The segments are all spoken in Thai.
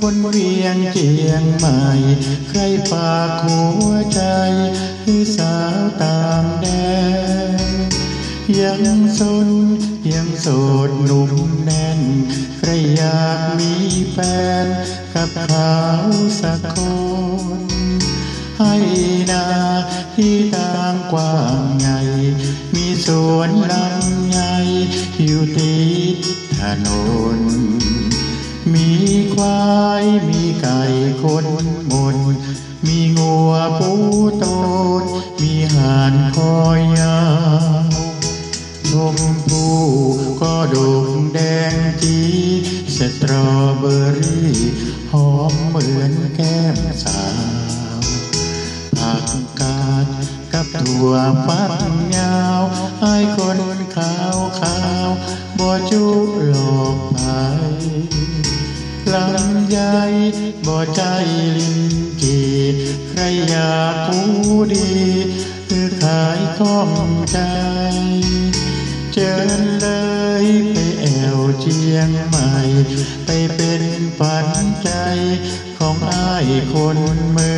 คนเวียงเจียงใหม่ ใครฝากหัวใจคือสาวตางแดน ยังสนยังโสดหนุ่มแน่น ใครอยากมีแฟน กับเขาสักคนให้นาที่ต่างกว้างใหญ่ มีสวนลำใหญ่อยู่ติดถนน มีควายมีไก่คนมนมีงัวปูโตนมีห่านคอยยาวชมพูก็ดกแดงจีสตรอเบอรี่หอมเหมือนแก้มสาวผักกาดกับถั่วฟักยาวให้ค ลำใยบ่ใจลิ้นจีใครอยากกูดีคือขายข้องใจเชิญเลยไปแอวเจียงใหม่ ไปเป็นฝันใจของอ้ายคนเมือง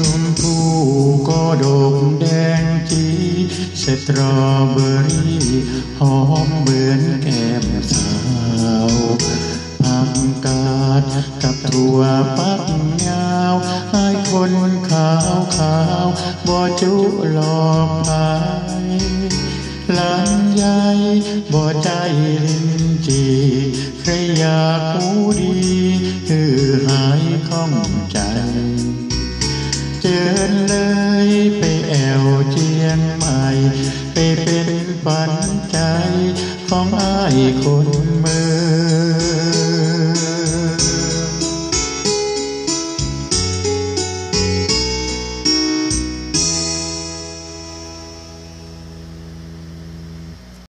มพูก็ดกแดงจีสตรอเบอรี่หอมเหมือนแก้มสาวผักกาดกับถั่วปักยาวให้คนขาวขาวบ่จุหลอกไปลำใหญ่บ่ใจลิ้นจีใครอยากผู้ดีคือ เจอเลยไปแอวเจียงใหม่ ไปเป็นฝันใจของอ้ายคน